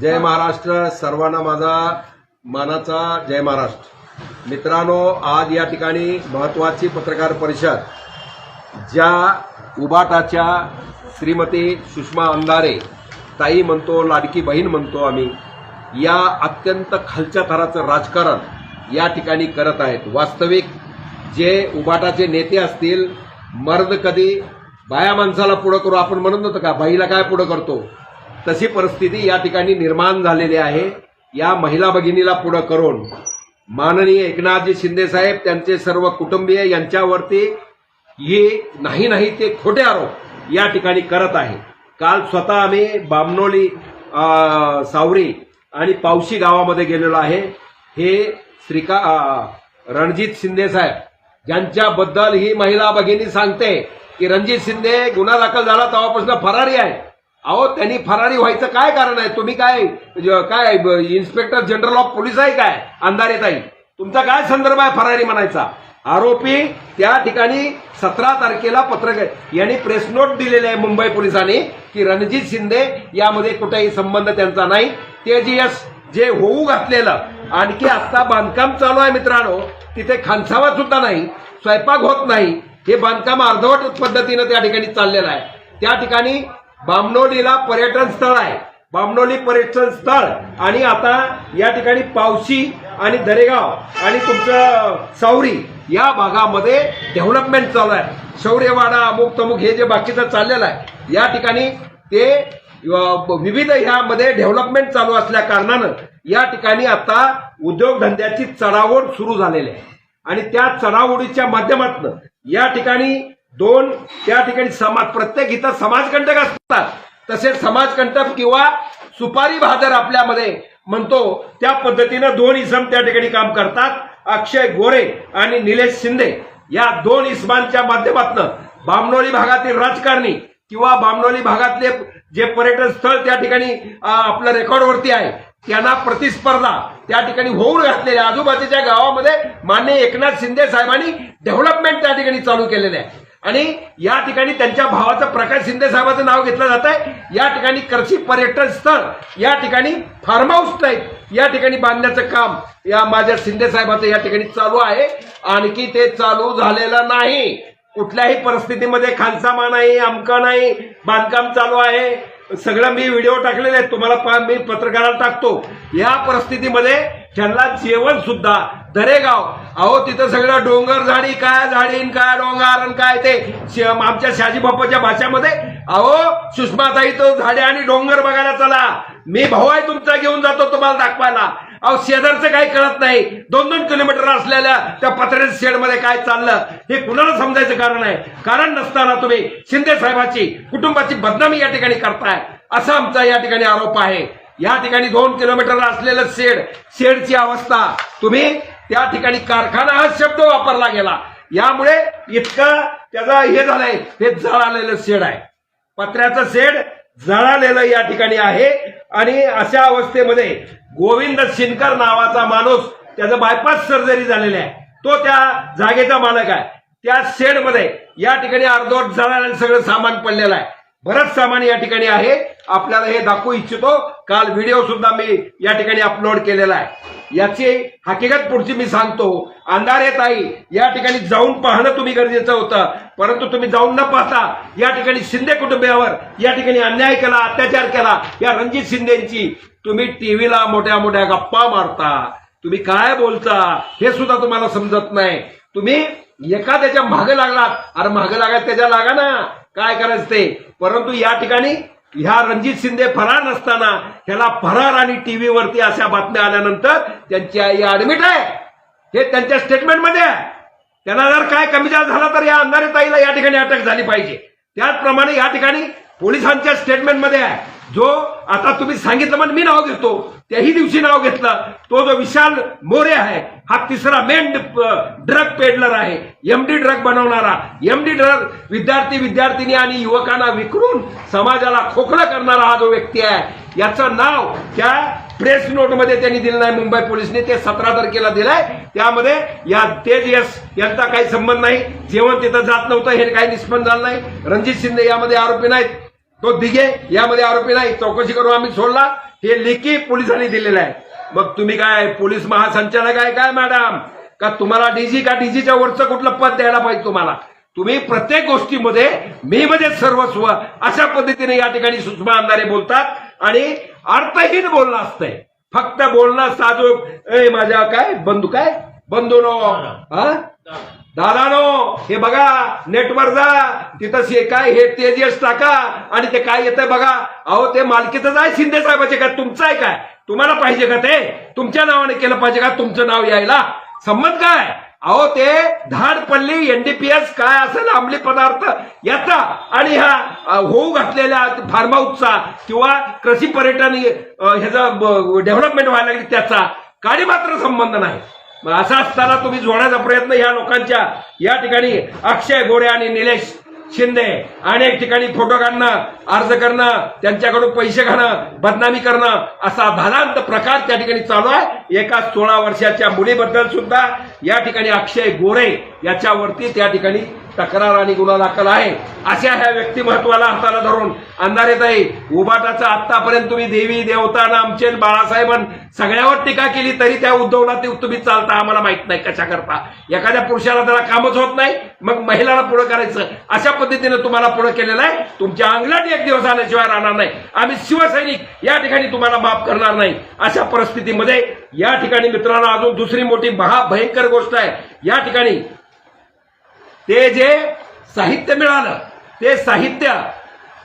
जय महाराष्ट्र सर्वांना माझा मानाचा जय महाराष्ट्र. मित्रांनो आज या ठिकाणी महत्वाची पत्रकार परिषद ज्या उबाटाच्या श्रीमती सुषमा अंधारे ताई म्हणतो लाडकी बहीण म्हणतो आम्ही या अत्यंत खालच्या थराचं राजकारण या ठिकाणी करत आहेत. वास्तविक जे उबाटाचे नेते असतील मर्द कधी बाया माणसाला पुढं करू आपण म्हणत नव्हतं का? बाईला काय पुढं करतो? तशी परिस्थिती या ठिकाणी निर्माण झालेली आहे. या महिला भगिनीला पुढं करून माननीय एकनाथजी शिंदे साहेब त्यांचे सर्व कुटुंबीय यांच्यावरती हे नाही नाही ते खोटे आरोप या ठिकाणी करत आहे. काल स्वतः आम्ही बामनोली सावरी आणि पावशी गावामध्ये गेलेलो आहे. हे श्रीका रणजित शिंदे साहेब ज्यांच्याबद्दल ही महिला भगिनी सांगते की रणजित शिंदे गुन्हा दाखल झाला तेव्हापासून फरारी आहे. अहो त्यांनी फरारी व्हायचं काय कारण आहे? तुम्ही काय काय इन्स्पेक्टर जनरल ऑफ पोलीस आहे काय? अंधारेताई तुमचा काय संदर्भ आहे फरारी म्हणायचा? आरोपी त्या ठिकाणी सतरा तारखेला पत्रकार यांनी प्रेस नोट दिलेली आहे मुंबई पोलिसांनी की रणजित शिंदे यामध्ये कुठेही संबंध त्यांचा नाही. ते जी यस जे होऊ घातलेलं आणखी आता बांधकाम चालू आहे मित्रांनो तिथे खानसावा सुद्धा नाही स्वयंपाक होत नाही. हे बांधकाम अर्धवट पद्धतीनं त्या ठिकाणी चाललेलं आहे. त्या ठिकाणी बामनोलीला पर्यटन स्थळ आहे. बामनोली पर्यटन स्थळ. आणि आता या ठिकाणी पावशी आणि दरेगाव आणि तुमचं सावरी या भागामध्ये डेव्हलपमेंट चालू आहे. शौर्यवाडा अमुक तमुक हे जे बाकीचं चाललेलं आहे या ठिकाणी ते विविध ह्यामध्ये डेव्हलपमेंट चालू असल्या कारणानं या ठिकाणी आता उद्योगधंद्याची चढाओढ सुरू झालेली आहे. आणि त्या चढाओढीच्या माध्यमातून या ठिकाणी दोन त्या ठिकाणी समाज प्रत्येक इथं समाजकंटक असतात. तसेच समाजकंटक किंवा सुपारी बहादर आपल्यामध्ये म्हणतो त्या पद्धतीनं दोन इसम त्या ठिकाणी काम करतात. अक्षय गोरे आणि निलेश शिंदे. या दोन इसमांच्या माध्यमातून बामनोली भागातील राजकारणी किंवा बामनोली भागातले जे पर्यटन स्थळ त्या ठिकाणी आपलं रेकॉर्डवरती आहे त्यांना प्रतिस्पर्धा त्या ठिकाणी होऊन घातलेल्या आजूबाजूच्या गावामध्ये मान्य एकनाथ शिंदे साहेबांनी डेव्हलपमेंट त्या ठिकाणी चालू केलेले आहे. आणि या ठिकाणी त्यांच्या भावाचं प्रकाश शिंदे साहेबाचं नाव घेतलं जात आहे या ठिकाणी कृषी पर्यटन स्थळ या ठिकाणी फार्म हाऊस टाईप या ठिकाणी बांधण्याचं काम या माझ्या शिंदे साहेबाचं या ठिकाणी चालू आहे. आणखी ते चालू झालेलं नाही. कुठल्याही परिस्थितीमध्ये खानसामा नाही अमका नाही बांधकाम चालू आहे. सगळं मी व्हिडिओ टाकलेले आहेत. तुम्हाला मी पत्रकाराला टाकतो. या परिस्थितीमध्ये त्यांना जेवण सुद्धा दरेगाव. अहो तिथं सगळं डोंगर झाडी काय झाडीन काय डोंगर आणि काय ते आमच्या शहाजी बाप्पाच्या अहो सुषमाताई तो झाडे आणि डोंगर बघायला चला. मी भाऊ आहे तुमचा घेऊन जातो तुम्हाला दाखवायला. अहो शेजारचं काही कळत नाही. दोन दोन किलोमीटर असलेल्या त्या पत्र्याच्या शेडमध्ये काय चाललं हे कुणाला समजायचं कारण आहे? कारण नसताना तुम्ही शिंदे साहेबाची कुटुंबाची बदनामी या ठिकाणी करताय. असा आमचा या ठिकाणी आरोप आहे. या ठिकाणी दोन किलोमीटर असलेलं शेड शेडची अवस्था. तुम्ही त्या ठिकाणी कारखाना हा शब्द वापरला गेला. यामुळे इतकं त्याचा हे झालंय हे जळालेलं शेड आहे. पत्र्याचं शेड जळालेलं या ठिकाणी आहे आणि अशा अवस्थेमध्ये गोविंद शिनकर नावाचा माणूस त्याचं बायपास सर्जरी झालेली आहे. तो त्या जागेचा मालक आहे. त्या शेडमध्ये या ठिकाणी अर्धवट जळालेलं सगळं सामान पडलेलं आहे. बरंच सामान या ठिकाणी आहे. आपल्याला हे दाखवू इच्छितो. काल व्हिडिओ सुद्धा मी या ठिकाणी अपलोड केलेला आहे. याची हकीकत पुढची मी सांगतो. अंधारे ताई. या ठिकाणी जाऊन पाहणं तुम्ही गरजेचं होतं. परंतु तुम्ही जाऊन न पाहता या ठिकाणी शिंदे कुटुंबियावर या ठिकाणी अन्याय केला अत्याचार केला या रणजित शिंदेची तुम्ही टीव्हीला मोठ्या मोठ्या गप्पा मारता. तुम्ही काय बोलता? हे सुद्धा तुम्हाला समजत नाही. तुम्ही एखाद्याच्या मागे लागलात. अरे मागे लागत त्याच्या लागा ना. काय करायचं ते? परंतु या ठिकाणी ह्या रणजित शिंदे फरार नसताना ह्याला फरार आणि टीव्हीवरती अशा बातम्या आल्यानंतर त्यांची आई ऍडमिट आहे. हे त्यांच्या स्टेटमेंटमध्ये आहे. त्यांना जर काय कमी जास्त झाला तर या अंधारे ताईला या ठिकाणी अटक झाली पाहिजे. त्याचप्रमाणे या ठिकाणी पोलिसांच्या स्टेटमेंटमध्ये आहे. जो आता तुम्ही सांगितलं म्हणजे मी नाव घेतो त्याही दिवशी नाव घेतलं. तो जो विशाल मोरे आहे हा तिसरा मेन ड्रग पेडलर आहे. एमडी ड्रग बनवणारा. एमडी ड्रग विद्यार्थी विद्यार्थिनी आणि युवकांना विकरून समाजाला खोकला करणारा हा जो व्यक्ती आहे याचं नाव त्या प्रेस नोटमध्ये त्यांनी दिलं नाही मुंबई पोलिसने ते सतरा तारखेला दिलंय. त्यामध्ये या तेज यस यांचा काही संबंध नाही. जेवण तिथं जात नव्हतं हे काही निष्पन्न झालं नाही. रणजित शिंदे यामध्ये आरोपी नाहीत. तो दिघे यामध्ये आरोपी नाही. चौकशी करून आम्ही सोडला. हे लेखी पोलिसांनी दिलेलं आहे. मग तुम्ही काय पोलीस महासंचालक आहे काय मॅडम? का तुम्हाला डीजी का डीजीच्या वरचं कुठलं पद द्यायला पाहिजे तुम्हाला? तुम्ही प्रत्येक गोष्टीमध्ये मी म्हणजे सर्वस्व अशा पद्धतीने या ठिकाणी सुषमा अंधारे बोलतात आणि अर्थहीन बोलणं असतंय. फक्त बोलणं साजूक ए माझ्या काय बंधू काय? बंधू नो. हा? दादानो हे बघा नेटवर जा. तिथं हे काय हे तेजस टाका. आणि ते काय येतंय बघा. अहो ते मालकीचं आहे शिंदे साहेबाचे काय तुमचं आहे काय? तुम्हाला पाहिजे का ते? तुमच्या नावाने केलं पाहिजे का? तुमचं नाव यायला. संमत काय? अहो ते धाडपल्ली एनडीपीएस काय असेल अंमली पदार्थ याचा आणि ह्या होऊ घातलेल्या फार्म हाऊसचा किंवा कृषी पर्यटन ह्याचा डेव्हलपमेंट व्हायला लागली त्याचा. काही मात्र संबंध नाही. मग असं असताना तुम्ही जोडण्याचा प्रयत्न या लोकांच्या. या ठिकाणी अक्षय गोरे आणि निलेश शिंदे अनेक ठिकाणी फोटो काढणं अर्ज करणं त्यांच्याकडून पैसे घेणं बदनामी करणं असा धारांत प्रकार त्या ठिकाणी चालू आहे. एका सोळा वर्षाच्या मुलीबद्दल सुद्धा या ठिकाणी अक्षय गोरे याच्यावरती त्या ठिकाणी तक्रार आणि गुन्हा दाखल आहे. अशा ह्या व्यक्तिमत्वाला हाताला धरून अंधारेताई उभाटाचा आतापर्यंत तुम्ही देवी देवता आमचे बाळासाहेबां सगळ्यावर टीका केली तरी त्या उद्धवला ते तुम्ही चालता आम्हाला माहीत नाही कशा करता. एखाद्या पुरुषाला त्याला कामच होत नाही मग महिलाला पुढे करायचं. अशा पद्धतीने तुम्हाला पुढे केलेलं आहे. तुमच्या अंगलात एक दिवस आल्याशिवाय राहणार नाही. आम्ही शिवसैनिक या ठिकाणी तुम्हाला माफ करणार नाही. अशा परिस्थितीमध्ये या ठिकाणी मित्रांनो अजून दुसरी मोठी महाभयंकर गोष्ट आहे. या ठिकाणी ते जे साहित्य मिळालं ते साहित्य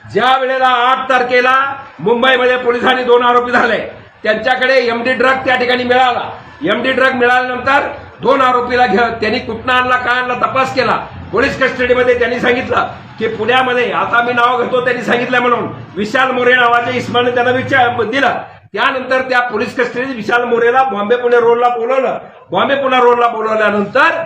ज्या वेळेला आठ तारखेला मुंबईमध्ये पोलिसांनी दोन आरोपी झाले त्यांच्याकडे एमडी ड्रग त्या ठिकाणी मिळाला. एमडी ड्रग मिळाल्यानंतर दोन आरोपीला घे त्यांनी कुठनं आणला काय आणला तपास केला. पोलीस कस्टडीमध्ये त्यांनी सांगितलं की पुण्यामध्ये आता मी नाव घेतो त्यांनी सांगितलं म्हणून. विशाल मोरे नावाच्या इस्माने त्यांना विचार दिलं. त्यानंतर त्या पोलीस कस्टडीत विशाल मोरेला बॉम्बे पुणे रोडला बोलवलं. बॉम्बे पुणे रोडला बोलवल्यानंतर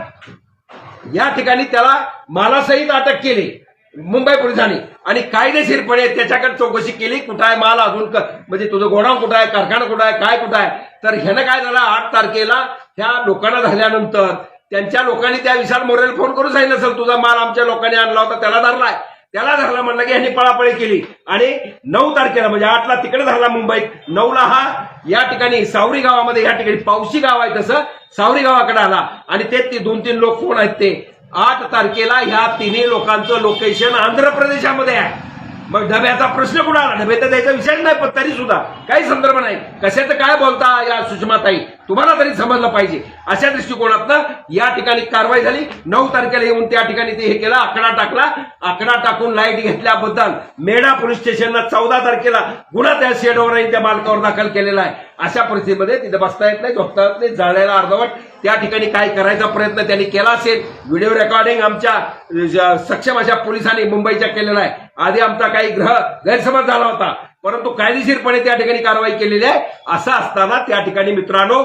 या ठिकाणी त्याला मालासहित अटक केली मुंबई पोलिसांनी. आणि कायदेशीरपणे त्याच्याकडे चौकशी केली कुठं आहे माल अजून म्हणजे तुझं गोडाऊन कुठं आहे कारखाना कुठं आहे काय कुठं आहे? तर ह्यानं काय झालं आठ तारखेला ह्या लोकांना झाल्यानंतर त्यांच्या लोकांनी त्या विशाल मोरेला फोन करून सांगितलं असेल तुझा माल आमच्या लोकांनी आणला होता त्याला धरलाय. त्याला धरला म्हणलं की ह्यांनी पळापळी केली. आणि नऊ तारखेला म्हणजे आठला तिकडे झाला मुंबईत. नऊला हा या ठिकाणी सावरी गावामध्ये या ठिकाणी पावशी गाव आहे तसं सावरी गावाकडे आला. आणि ते ते दोन तीन लोक कोण आहेत ते? आठ तारखेला ह्या तिन्ही लोकांचं लोकेशन आंध्र प्रदेशामध्ये आहे. मग डब्याचा प्रश्न कुणाला आला? डबे तर द्यायचा विषय नाही पण तरी सुद्धा. काही संदर्भ नाही. कशाचं काय बोलता या सुषमाताई? तुम्हाला तरी समजलं पाहिजे. अशा दृष्टिकोनातनं या ठिकाणी कारवाई झाली. नऊ तारखेला येऊन त्या ठिकाणी ते हे केलं आकडा टाकला. आकडा टाकून लाइट घेतल्याबद्दल मेढा पोलीस स्टेशनला चौदा तारखेला गुन्हा त्या शेडवर त्या मालकावर दाखल केलेला आहे. अशा परिस्थितीमध्ये तिथे बसता येत नाही झोपता येत नाही जाळायला अर्धवट. त्या ठिकाणी काय करायचा प्रयत्न त्यांनी केला असेल? व्हिडिओ रेकॉर्डिंग आमच्या सक्षम अशा पोलिसांनी मुंबईच्या केलेला आहे. आधी आमचा काही ग्रह गैरसमज झाला होता. परंतु कायदेशीरपणे त्या ठिकाणी कारवाई केलेली आहे. असं असताना त्या ठिकाणी मित्रांनो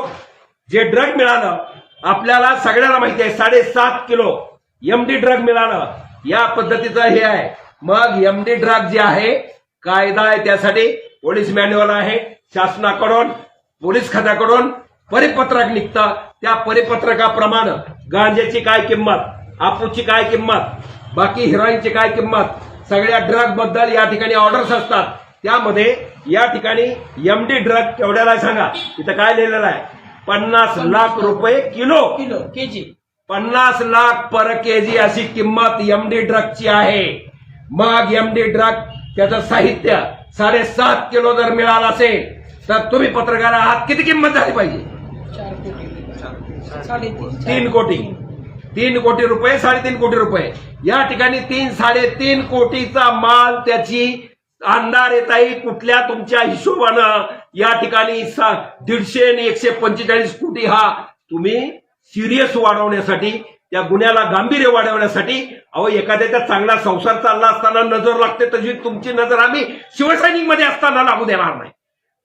जे ड्रग मिळालं आपल्याला सगळ्यांना माहिती आहे साडेसात किलो एमडी ड्रग मिळालं. या पद्धतीचं हे आहे. मग एमडी ड्रग जे आहे कायदा आहे त्यासाठी पोलीस मॅन्युअल आहे शासनाकडून पोलीस खात्याकडून परिपत्रक निघतं. त्या परिपत्रकाप्रमाणे गांजेची काय किंमत आपूची काय किंमत बाकी हिरोईनची काय किंमत सगळ्या ड्रगबद्दल या ठिकाणी ऑर्डर्स असतात. त्यामध्ये या ठिकाणी एमडी ड्रग केवढ्याला सांगा. इथं काय लिहिलेलं आहे? पन्नास लाख रुपये किलो. किलो के जी पन्नास लाख पर केजी अशी किंमत एमडी ड्रगची आहे. मग एमडी ड्रग त्याचं साहित्य साडेसात किलो जर मिळालं असेल तर तुम्ही पत्रकार आहात किती किंमत झाली पाहिजे? तीन कोटी. तीन कोटी रुपये साडेतीन कोटी रुपये. या ठिकाणी तीन साडेतीन कोटीचा माल त्याची अंधार येताई कुठल्या तुमच्या हिशोबानं या ठिकाणी दीडशे आणि एकशे पंचेचाळीस कोटी हा तुम्ही सिरियस वाढवण्यासाठी त्या गुन्ह्याला गांभीर्य वाढवण्यासाठी अहो एखाद्याचा चांगला संसार चालला असताना नजर लागते तशी तुमची नजर आम्ही शिवसैनिकमध्ये असताना लागू देणार नाही.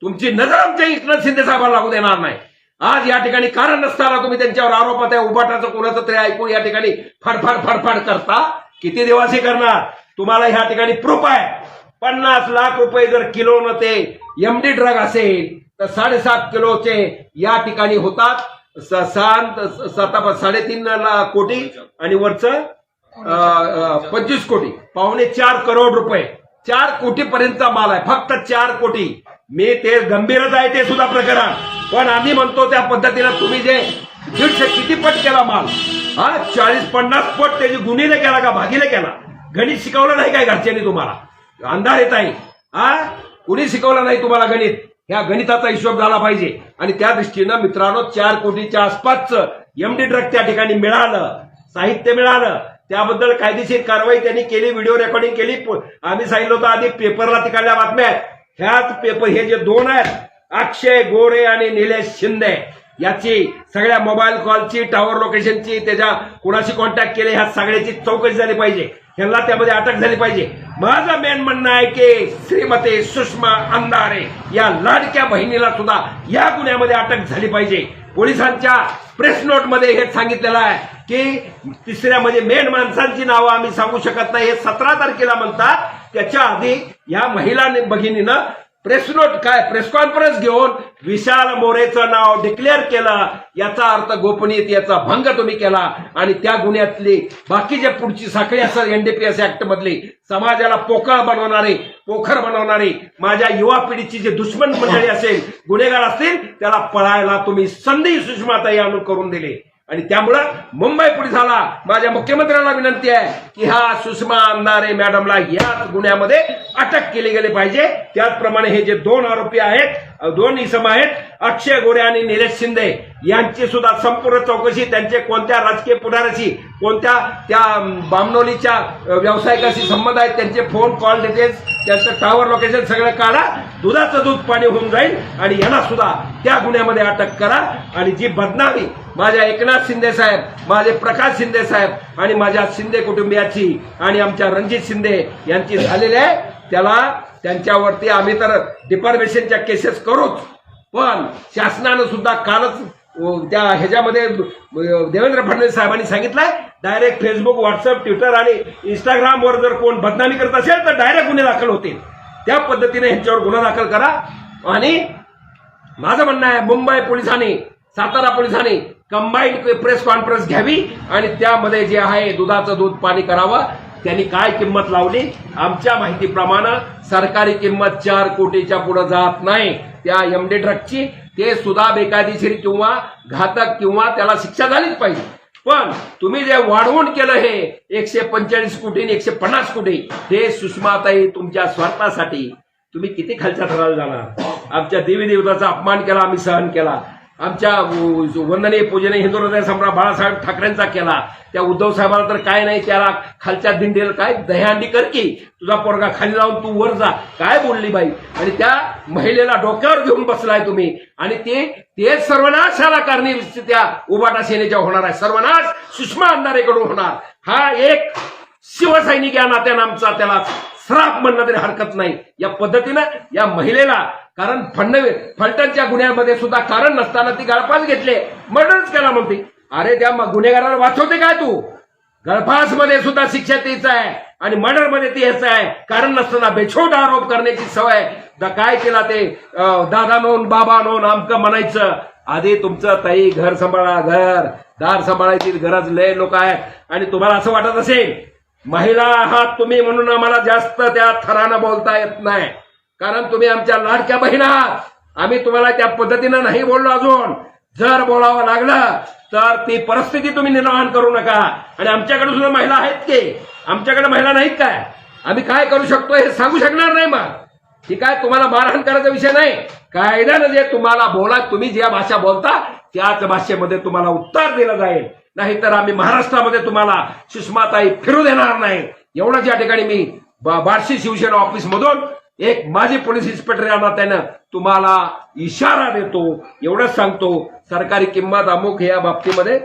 तुमची नजर आमच्या इकडं शिंदे साहेबांना लागू देणार नाही. आज या ठिकाणी कारण नसताना तुम्ही त्यांच्यावर आरोप आहे उभाटाचं कोणाचं तरी ऐकून या ठिकाणी फडफड फडफड करता. किती दिवस हे करणार. तुम्हाला ह्या ठिकाणी प्रूफ आहे. पन्नास लाख रुपये जर किलो न ते एमडी ड्रग असेल तर साडेसात किलोचे या ठिकाणी होतात. सात साडेतीन कोटी आणि वरचं पंचवीस कोटी. पावणे चार करोड रुपये. चार कोटी पर्यंतचा माल आहे फक्त चार कोटी. मी ते गंभीरच आहे ते सुद्धा प्रकरण. पण आम्ही म्हणतो त्या पद्धतीनं तुम्ही जे दीडशे किती पट केला माल? हा चाळीस पन्नास पट त्याची गुन्हेने केला का भागीने केला? गणित शिकवलं नाही काय घरच्यांनी तुम्हाला? अंधार येत आहे. हा कुणी शिकवलं नाही तुम्हाला गणित? ह्या गणिताचा हिशोब झाला पाहिजे. आणि त्या दृष्टीनं मित्रांनो चार कोटीच्या आसपासचं एमडी ड्रग त्या ठिकाणी मिळालं. साहित्य मिळालं. त्याबद्दल कायदेशीर कारवाई त्यांनी केली व्हिडिओ रेकॉर्डिंग केली. आम्ही सांगितलं होतं आधी पेपरला तिकडल्या बातम्या आहेत. ह्याच पेपर हे जे दोन आहेत अक्षय गोरे आणि निलेश शिंदे याची सगळ्या मोबाईल कॉलची टावर लोकेशनची त्याच्या कुणाशी कॉन्टॅक्ट केले ह्या सगळ्याची चौकशी झाली पाहिजे. ह्यांना त्यामध्ये अटक झाली पाहिजे. माझं मेन म्हणणं आहे की श्रीमती सुषमा अंधारे या लाडक्या बहिणीला सुद्धा या गुन्ह्यामध्ये अटक झाली पाहिजे. पोलिसांच्या प्रेस नोटमध्ये हे सांगितलेलं आहे. की तिसऱ्या म्हणजे मेन माणसांची नावं आम्ही सांगू शकत नाही. हे सतरा तारखेला म्हणतात. त्याच्या आधी या महिला भगिनीनं प्रेस नोट काय प्रेस कॉन्फरन्स घेऊन विशाल मोरेचं नाव डिक्लेअर केलं. याचा अर्थ गोपनीयतेचा भंग तुम्ही केला. आणि त्या गुन्ह्यातली बाकी जे पुढची साखळी असेल एनडीपीएस ऍक्ट मधली समाजाला पोकळ बनवणारी पोखर बनवणारी माझ्या युवा पिढीची जे दुश्मन मंडळी असेल गुन्हेगार असतील त्याला पळायला तुम्ही संधी सुषमाताई आणून करून दिली. आणि त्यामुळं मुंबई पोलिसाला माझ्या मुख्यमंत्र्यांना विनंती आहे की हा सुषमा अंधारे मॅडमला याच गुन्ह्यामध्ये अटक केली गेली पाहिजे. त्याचप्रमाणे हे जे दोन आरोपी आहेत दोन इसम आहेत. अक्षय गोरे आणि निलेश शिंदे यांची सुद्धा संपूर्ण चौकशी त्यांचे कोणत्या राजकीय पुढाऱ्याशी कोणत्या त्या बामनोलीच्या व्यावसायिकाशी संबंध आहेत त्यांचे फोन कॉल डिटेल्स त्यांचं टावर लोकेशन सगळं काढा. दुधाचं दूध पाणी होऊन जाईल आणि यांना सुद्धा त्या गुन्ह्यामध्ये अटक करा. आणि जी बदनामी माझ्या एकनाथ शिंदे साहेब माझे प्रकाश शिंदे साहेब आणि माझ्या शिंदे कुटुंबियाची आणि आमच्या रणजित शिंदे यांची झालेली आहे त्याला त्यांच्यावरती आम्ही तर डिपार्मेशनच्या केसेस करूच. पण शासनानं सुद्धा कालच त्या ह्याच्यामध्ये देवेंद्र फडणवीस साहेबांनी सांगितलंय डायरेक्ट फेसबुक व्हॉट्सअप ट्विटर आणि इंस्टाग्रामवर जर कोण बदनामी करत असेल तर डायरेक्ट गुन्हे दाखल होतील. त्या पद्धतीने ह्यांच्यावर गुन्हा दाखल करा. आणि माझं म्हणणं आहे मुंबई पोलिसांनी सातारा पोलिसांनी कंबाईंड प्रेस कॉन्फरन्स घ्यावी आणि त्यामध्ये जे आहे दुधाचं दूध पाणी करावं. त्यांनी काय किंमत लावली? आमच्या माहितीप्रमाणे सरकारी किंमत चार कोटीच्या पुढे जात नाही. त्या एमडी ड्रगची ते सुद्धा बेकायदेशीर किंवा घातक किंवा त्याला शिक्षा झालीच पाहिजे. पण तुम्ही जे वाढवून केलं हे एकशे पंचेचाळीस कोटी आणि एकशे पन्नास कोटी हे सुषमाताई तुमच्या स्वार्थासाठी तुम्ही किती खालच्या थराला जाणार? आमच्या देवी देवताचा अपमान केला आम्ही सहन केला. आमच्या वंदनीय पूजने हिंदू हृदय सम्राट बाळासाहेब ठाकरेंचा केला. त्या उद्धव साहेबाला तर काय नाही त्याला खालच्या दिंडीला काय दह्यांडी कर की तुझा पोरगा खाली लावून तू वर जा. काय बोलली बाई? आणि त्या महिलेला डोक्यावर घेऊन बसलाय तुम्ही. आणि ते ते सर्वनाशाला कारणी त्या उबाटा सेनेच्या होणार आहे. सर्वनाश सुषमा अंधारेकडून होणार. हा एक शिवसैनिक या नात्यानं आमचा त्याला श्राप म्हणणं तरी हरकत नाही. या पद्धतीनं या महिलेला कारण फडणवीस फलटणच्या गुन्ह्यामध्ये सुद्धा कारण नसताना ती गळफास घेतले. मर्डरच केला म्हणते. अरे त्या गुन्हेगाराला वाचवते काय तू? गळफासमध्ये सुद्धा शिक्षा तीच आहे आणि मर्डरमध्ये ती हेच आहे. कारण नसताना बेछोट आरोप करण्याची सवय. काय केला ते? अं, दादा नोन बाबा नोन आमकं म्हणायचं. आधी तुमचं ताई घर सांभाळा घर. दार सांभाळायची गरज लय लोक आहेत आणि तुम्हाला असं वाटत असेल महिला आहात तुम्ही म्हणून आम्हाला जास्त त्या थरानं बोलता येत नाही. कारण तुम्ही आमच्या लाडक्या बहीण आहात. आम्ही तुम्हाला त्या पद्धतीनं नाही बोललो अजून. जर बोलावं लागलं तर ती परिस्थिती तुम्ही निर्माण करू नका. आणि आमच्याकडे सुद्धा महिला आहेत की? आमच्याकडे महिला नाहीत काय? आम्ही काय करू शकतो हे सांगू शकणार नाही मग. ठीक आहे तुम्हाला मारहाण करायचा विषय नाही? कायद्यानं जे तुम्हाला बोला तुम्ही ज्या भाषा बोलता त्याच भाषेमध्ये तुम्हाला उत्तर दिलं जाईल. नाहीतर आम्ही महाराष्ट्रामध्ये तुम्हाला सुषमाताई फिरू देणार नाही. एवढंच या ठिकाणी मी बार्शी शिवसेना ऑफिस मधून एक माजी पोलीस इन्स्पेक्टर या नात्यानं तुम्हाला इशारा देतो एवढंच सांगतो. सरकारी किंमत अमुक या बाबतीमध्ये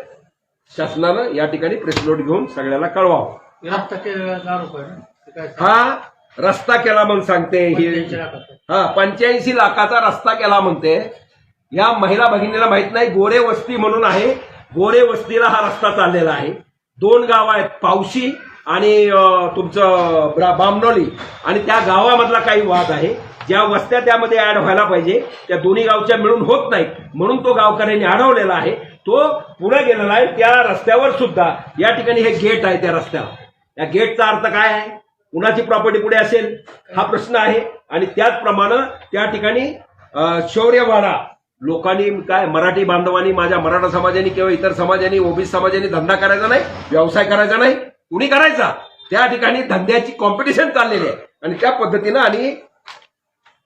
शासनानं या ठिकाणी प्रेस नोट घेऊन सगळ्याला कळवावं. हा रस्ता केला म्हणून सांगते ही. हा पंच्याऐंशी लाखाचा रस्ता केला म्हणते. या महिला भगिनीला माहीत नाही गोरे वस्ती म्हणून आहे. गोरे वस्तीला हा रस्ता चाललेला आहे. दोन गाव आहेत पावशी आणि तुमचं ब्रा- बामनोली आणि त्या गावामधला काही वाद आहे ज्या वस्त्या त्यामध्ये ॲड व्हायला पाहिजे त्या दोन्ही गावच्या मिळून होत नाहीत. म्हणून तो गावकऱ्यांनी अडवलेला आहे. तो पुढे गेलेला आहे त्या रस्त्यावर सुद्धा. या ठिकाणी हे गेट आहे त्या रस्त्यावर. या गेटचा अर्थ काय आहे? कुणाची प्रॉपर्टी पुढे असेल? हा प्रश्न आहे. आणि त्याचप्रमाणे त्या ठिकाणी शौर्यवाडा. लोकांनी काय मराठी बांधवांनी माझ्या मराठा समाजाने किंवा इतर समाजाने ओबीसी समाजाने धंदा करायचा नाही व्यवसाय करायचा नाही. कुणी करायचा त्या ठिकाणी धंद्याची कॉम्पिटिशन चाललेली आहे. आणि त्या पद्धतीनं आणि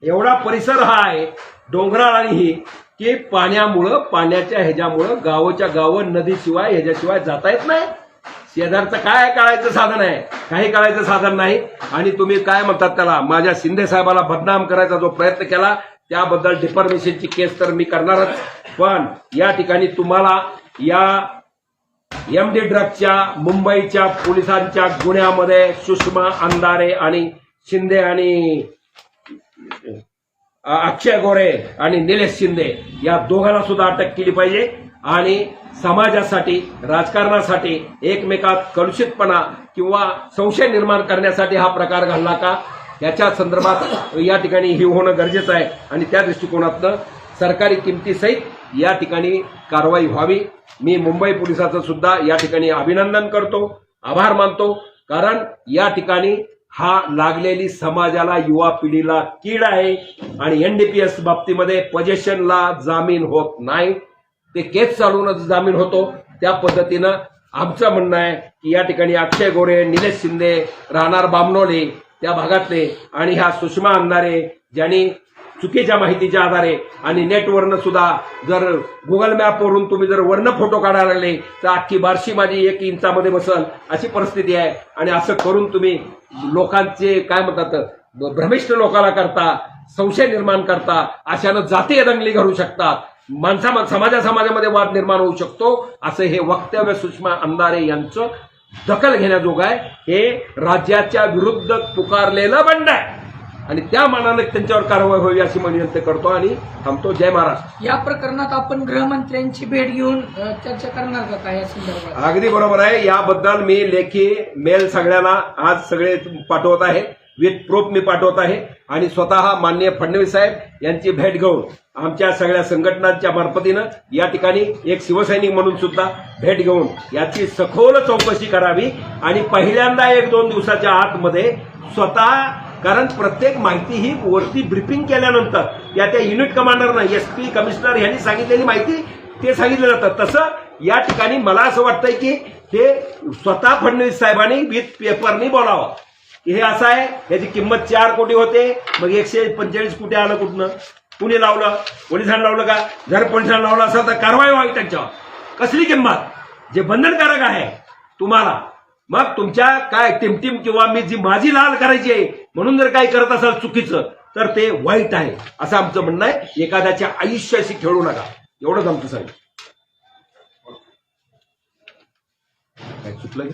एवढा परिसर हा आहे डोंगराळ आणि ही की पाण्यामुळं पाण्याच्या ह्याच्यामुळं गावच्या गावं नदीशिवाय ह्याच्याशिवाय जाता येत नाही. शेजारचं काय काढायचं साधन आहे? काही काढायचं साधन नाही. आणि तुम्ही काय म्हणतात त्याला? माझ्या शिंदे साहेबाला बदनाम करायचा जो प्रयत्न केला त्याबद्दल डिफॉर्मेशनची केस तर मी करणारच. पण या ठिकाणी तुम्हाला या एम डी ड्रगच्या मुंबईच्या पोलिसांच्या गुन्ह्यामध्ये सुषमा अंधारे आणि शिंदे आणि अक्षय गोरे आणि निलेश शिंदे या दोघांना सुद्धा अटक केली पाहिजे आणि समाजासाठी राजकारणासाठी एकमेकात कलुषितपणा किंवा संशय निर्माण करण्यासाठी हा प्रकार घडला का याच्या संदर्भात या ठिकाणी ही होणं गरजेचं आहे आणि त्या दृष्टिकोनातनं सरकारी किमतीसहित या ठिकाणी कारवाई व्हावी. मी मुंबई पोलिसाचं सुद्धा या ठिकाणी अभिनंदन करतो आभार मानतो कारण या ठिकाणी हा लागलेली समाजाला युवा पिढीला कीड आहे आणि एनडीपीएस बाबतीमध्ये पजेशनला जामीन होत नाही. ते केस चालवूनच जामीन होतो. त्या पद्धतीनं आमचं म्हणणं आहे की या ठिकाणी अक्षय गोरे निलेश शिंदे राहणार बामनोले त्या भागातले आणि ह्या सुषमा अंधारे ज्यांनी चुकीच्या माहितीच्या आधारे आणि नेटवरनं सुद्धा जर गुगल मॅपवरून तुम्ही जर वर्ण फोटो काढायला लागले तर अख्खी बारशी माझी एक इंचामध्ये बसल अशी परिस्थिती आहे. आणि असं करून तुम्ही लोकांचे काय म्हणतात भ्रमिष्ठ लोकाला लोकांना करता संशय निर्माण करता अशानं जातीय दंगली घडू शकतात. माणसा समाजा समाजामध्ये वाद निर्माण होऊ शकतो. असं हे वक्तव्य सुषमा अंधारे यांचं दखल घेण्याजोगं आहे. हे राज्याच्या विरुद्ध पुकारलेलं बंड आहे. आणि त्या मानाने त्यांच्यावर कारवाई व्हावी अशी मी विनंती करतो आणि थांबतो. जय महाराष्ट्र. या प्रकरणात आपण गृहमंत्र्यांची भेट घेऊन चर्चा करणार का या संदर्भात? अगदी बरोबर आहे. याबद्दल मी लेखी मेल सगळ्यांना आज सगळे पाठवत आहे. विथ प्रूफ मी पाठवत आहे. आणि स्वतः माननीय फडणवीस साहेब यांची भेट घेऊन आमच्या सगळ्या संघटनांच्या मार्फतीनं या ठिकाणी एक शिवसैनिक म्हणून सुद्धा भेट घेऊन याची सखोल चौकशी करावी. आणि पहिल्यांदा एक दोन दिवसाच्या आतमध्ये स्वतः कारण प्रत्येक माहिती ही वरती ब्रिफिंग केल्यानंतर या त्या युनिट कमांडरनं एस पी कमिशनर यांनी सांगितलेली माहिती ते सांगितलं जातं. तसं या ठिकाणी मला असं वाटतंय की हे स्वतः फडणवीस साहेबांनी विथ पेपरनी बोलावं. हे असं आहे याची किंमत चार कोटी होते मग एकशे पंचेचाळीस कोटी आलं कुठनं? कुणी लावलं? पोलिसांनी लावलं का? जर पोलिसांनी लावलं असेल तर कारवाई व्हावी त्यांच्यावर. कसली किंमत? जे बंधनकारक आहे तुम्हाला. मग तुमच्या काय टिमटिम किंवा मी जी माझी लाल करायची आहे म्हणून जर काही करत असाल चुकीचं तर ते वाईट आहे असं आमचं म्हणणं आहे. एखाद्याच्या आयुष्याशी खेळू नका. एवढंच आमचं सांग काय चुकलं